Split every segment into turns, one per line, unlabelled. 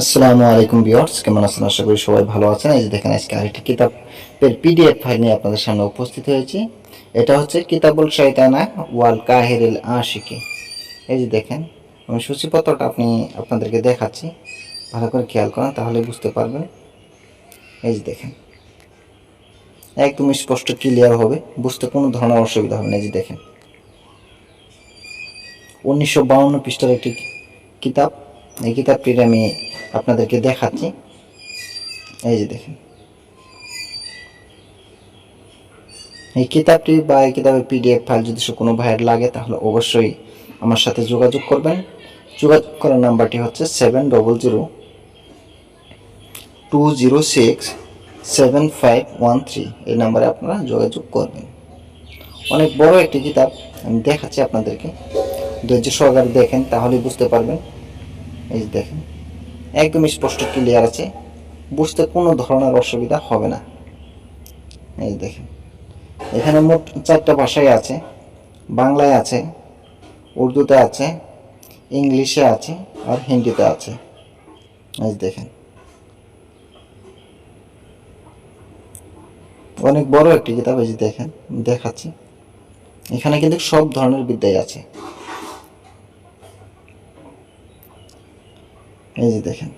আসসালামু আলাইকুম ভিউয়ার্স, কেমন আছেন? আশা করি সবাই ভালো আছেন। এই যে দেখেন, আজকে আরেকটি কিতাবের পিডিএফ ফাইল নিয়ে আপনাদের সামনে উপস্থিত হয়েছি। এটা হচ্ছে কিতাবুল শাইতানা ওয়াল কাহিরুল আশিকি। এই যে দেখেন, আমি সূচিপত্রটা আপনি, আপনাদেরকে দেখাচ্ছি। ভালো করে খেয়াল করেন, তাহলে বুঝতে পারবেন। এই যে দেখেন, একদম স্পষ্ট ক্লিয়ার হবে, বুঝতে কোনো ধরনের অসুবিধা হবে না। এই যে দেখেন, উনিশশো বাউন্ন পৃষ্ঠার একটি কিতাব। এই কিতাবটির আমি আপনাদেরকে দেখাচ্ছি। এই যে দেখেন। এই কিতাবটি বা এই কিতাবের পিডিএফ ফাইল যদি কোনো ভাইয়ের লাগে, তাহলে অবশ্যই আমার সাথে যোগাযোগ করবেন। যোগাযোগ করার নাম্বারটি হচ্ছে seven double zero two zero six seven five one three. এই নাম্বারে আপনারা যোগাযোগ করবেন। অনেক বড় একটি কিতাব আমি দেখাচ্ছি আপনাদেরকে। ধৈর্য সহকারে দেখেন, তাহলেই বুঝতে পারবেন। এই দেখেন। একদম স্পষ্ট ক্লিয়ার আছে। বুঝতে কোনো ধরনের অসুবিধা হবে না। এই দেখেন, এখানে মোট চারটা ভাষায় আছে। বাংলায় আছে, উর্দুতে আছে, ইংলিশে আছে আর হিন্দিতে আছে। এই দেখেন, অনেক বড় একটি কিতাব এই দেখেন, দেখাচ্ছি। এখানে কিন্তু সব ধরনের বিদ্যাই আছে। এই যে দেখেন।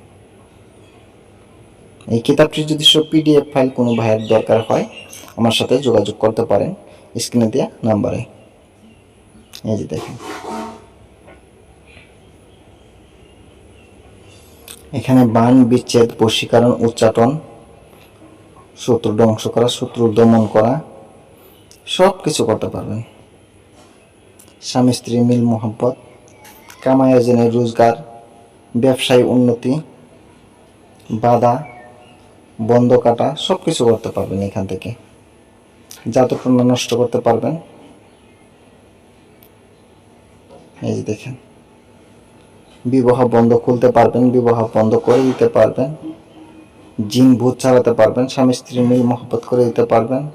এই কিতাবটি যদি সব পিডিএফ ফাইল কোনো ভাইয়ের দরকার হয়, আমার সাথে যোগাযোগ করতে পারেন স্ক্রিনে দেওয়া নাম্বারে। এই যে দেখেন। এখানে বান, বিচ্ছেদ, বশীকরণ, উচ্চাটন, শত্রু ধ্বংস করা, শত্রু দমন করা সব কিছু করতে পারবেন। স্বামী, স্ত্রী, মিল মোহাম্মত কামায়োজনের রোজগার ব্যবসায় উন্নতি, বাধা, বন্ধ কাটা সব কিছু করতে পারবেন এখান থেকে। জাতটনা নষ্ট করতে পারবেন। এই যে দেখেন। বিবাহ বন্ধ খুলতে পারবেন, বিবাহ বন্ধ করে দিতে পারবেন। জিন ভূত চালাতে পারবেন, স্বামী স্ত্রী মিল মহব্বত করে দিতে পারবেন।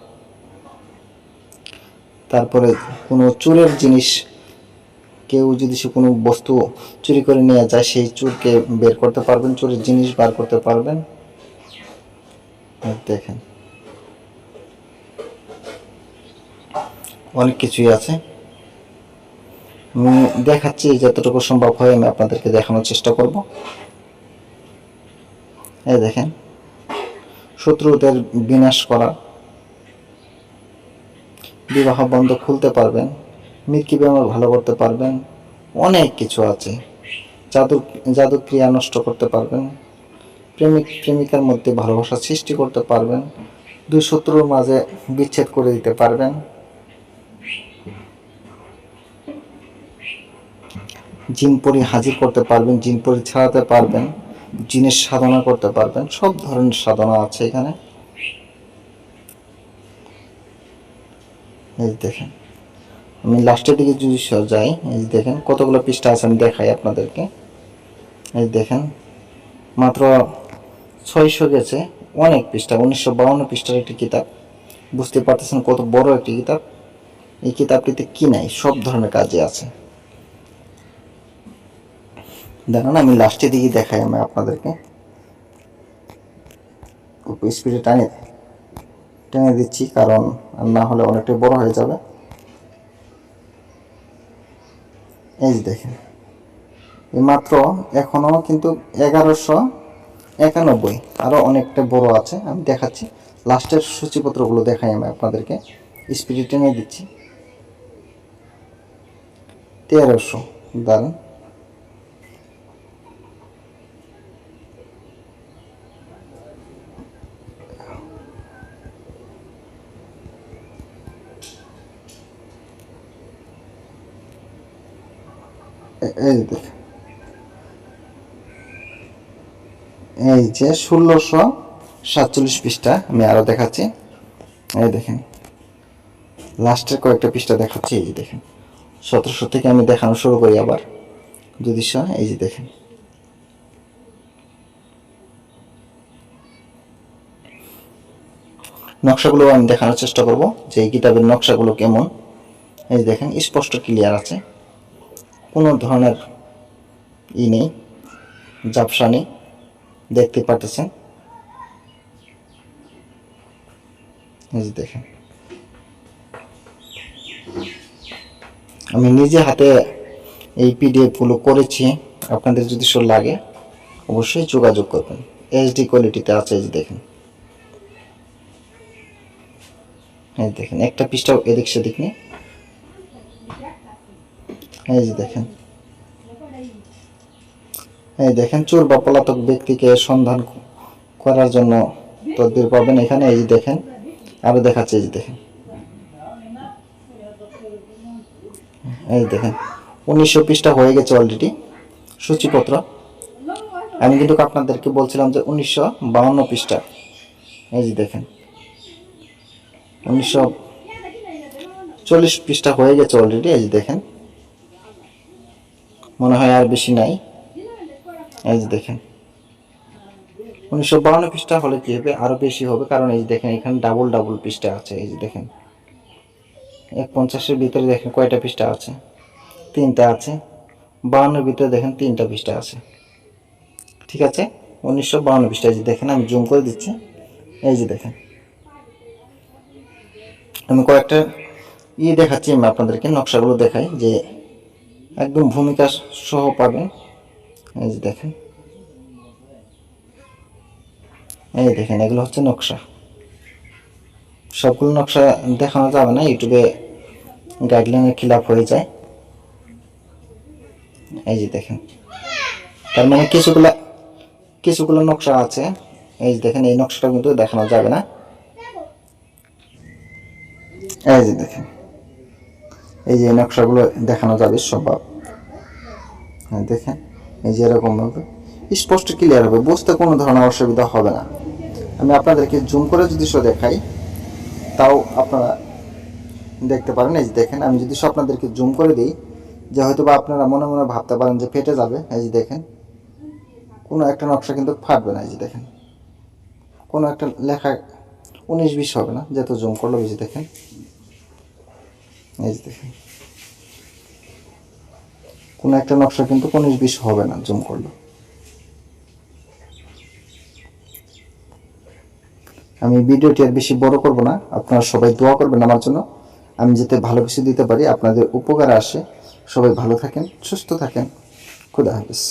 তারপরে কোনো চুরের জিনিস কেউ যদি সে কোনো বস্তু চুরি করে নিয়ে যায়, সেই চুরকে বের করতে পারবেন, চুরির জিনিস বার করতে পারবেন। দেখেন। অনেক কিছুই আছে। আমি দেখাচ্ছি যতটুকু সম্ভব হয়, আমি আপনাদেরকে দেখানোর চেষ্টা করব। এই দেখেন, শত্রুদের বিনাশ করা। বিবাহ বন্ধ খুলতে পারবেন। মৃত্যু বেমার ভালো করতে পারবেন। অনেক কিছু আছে। জাদু জাদু ক্রিয়া নষ্ট করতে পারবেন। প্রেমিক, প্রেমিকার মধ্যে ভালোবাসা সৃষ্টি করতে পারবেন। দুই শত্রুর মাঝে বিচ্ছেদ করে দিতে পারবেন। জিনপরি হাজির করতে পারবেন, জিনপরি ছাড়াতে পারবেন, জিনের সাধনা করতে পারবেন। সব ধরনের সাধনা আছে এখানে। দেখেন। আমি লাস্টের দিকে যদি যাই, এই দেখেন কতগুলো পৃষ্ঠা আছে, আমি দেখাই আপনাদেরকে। এই দেখেন, মাত্র ছয়শো গেছে অনেক পৃষ্ঠা, উনিশশো বাউন্ন পৃষ্ঠার একটি কিতাব। বুঝতে পারতেছেন কত বড় একটি কিতাব। এই কিতাবটিতে কি নাই, সব ধরনের কাজে আছে। দেখেন, আমি লাস্টের দিকে দেখাই আমি আপনাদেরকে। স্পিডে টানে টেনে দিচ্ছি, কারণ না হলে অনেকটাই বড় হয়ে যাবে। এই যে দেখেন। মাত্র এখনও কিন্তু এগারোশো একানব্বই। আরও অনেকটা বড় আছে, আমি দেখাচ্ছি। লাস্টের সূচিপত্রগুলো দেখাই আমি আপনাদেরকে। স্পিডে টেনে দিচ্ছি। তেরোশো দাঁড়ান এই এই যে ষোলোশো সাতচল্লিশ পৃষ্ঠা আমি আরও দেখাচ্ছি। এই দেখেন। লাস্টের কয়েকটা পৃষ্ঠা দেখাচ্ছি, এই যে দেখেন। সতেরোশো থেকে আমি দেখানো শুরু করি আবার। যদি এই যে দেখেন। নকশাগুলো আমি দেখানোর চেষ্টা করব যে এই কিতাবের নকশাগুলো কেমন। এই দেখেন, স্পষ্ট ক্লিয়ার আছে। কোনো ধরনের ই নেই, জাপসা নেই, দেখতে পাচ্ছেন দেখেন। আমি নিজে হাতে এই পিডিএফগুলো করেছি, আপনাদের যদি সব লাগে, অবশ্যই যোগাযোগ করবেন। এইচডি কোয়ালিটিতে আছে, এই দেখেন। এই দেখেন, একটা পৃষ্ঠা এদিক সেদিক নিয়ে এই যে দেখেন। এই দেখেন, চোর বা পলাতক ব্যক্তিকে সন্ধান করার জন্য তদবির পাবেন এখানে। এই যে দেখেন, আরও দেখাচ্ছে, এই যে দেখেন। এই দেখেন, উনিশশো পৃষ্ঠা হয়ে গেছে অলরেডি সূচিপত্র। আমি কিন্তু আপনাদেরকে বলছিলাম যে উনিশশো বাউন্ন পৃষ্ঠা। এই যে দেখেন, উনিশশো চল্লিশ পৃষ্ঠা হয়ে গেছে অলরেডি এই যে দেখেন। মনে হয় আর বেশি নাই। এই যে দেখেন। উনিশশো বাউন্ন পৃষ্ঠা হলে কি হবে? আরও বেশি হবে, কারণ এই যে দেখেন, এখানে ডাবল ডাবল পৃষ্ঠা আছে, এই যে দেখেন। এক পঞ্চাশের ভিতরে দেখেন কয়টা পৃষ্ঠা আছে? তিনটা আছে। বাউন্নের ভিতরে দেখেন তিনটা পৃষ্ঠা আছে। ঠিক আছে? উনিশশো বাউন্ন পৃষ্ঠা, এই যে দেখেন, আমি জুম করে দিচ্ছি। এই যে দেখেন। আমি কয়েকটা ইয়ে দেখাচ্ছি, আমি আপনাদেরকে নকশাগুলো দেখাই, যে একদম ভূমিকা সহ পাবেন। এই যে দেখেন। এই দেখেন, এগুলো হচ্ছে নকশা। সবগুলো নকশা দেখানো যাবে না, ইউটিউবে গাইডলাইনের খিলাফ হয়ে যায়। এই যে দেখেন। তার মানে কিছুগুলা, কিছুগুলো নকশা আছে। এই যে দেখেন, এই নকশাটা কিন্তু দেখানো যাবে না। এই যে দেখেন। এই যে নকশাগুলো দেখানো যাবে সব। হ্যাঁ দেখেন। এই যে এরকম ভাবে স্পষ্ট ক্লিয়ার হবে। বুঝতে কোনো ধরনের অসুবিধা হবে না। আমি আপনাদেরকে জুম করে যদি শো দেখাই, তাও আপনারা দেখতে পারেন। এই যে দেখেন, আমি যদি সব আপনাদেরকে জুম করে দিই, যে হয়তো বা আপনারা মনে মনে ভাবতে পারেন যে ফেটে যাবে। এই যে দেখেন, কোনো একটা নকশা কিন্তু ফাটবে না। এই যে দেখেন, কোনো একটা লেখা উনিশ বিশ হবে না, যেহেতু জুম করল এই যে দেখেন যে কোনো একটা নকশা কিন্তু উনিশ বিশ হবে না, জুম করল। আমি ভিডিওটি আর বেশি বড় করব না, আপনারা সবাই দোয়া করবেন আমার জন্য। আমি যাতে ভালো কিছু দিতে পারি, আপনাদের উপকার আসে। সবাই ভালো থাকেন, সুস্থ থাকেন। খুদা হাফিজ।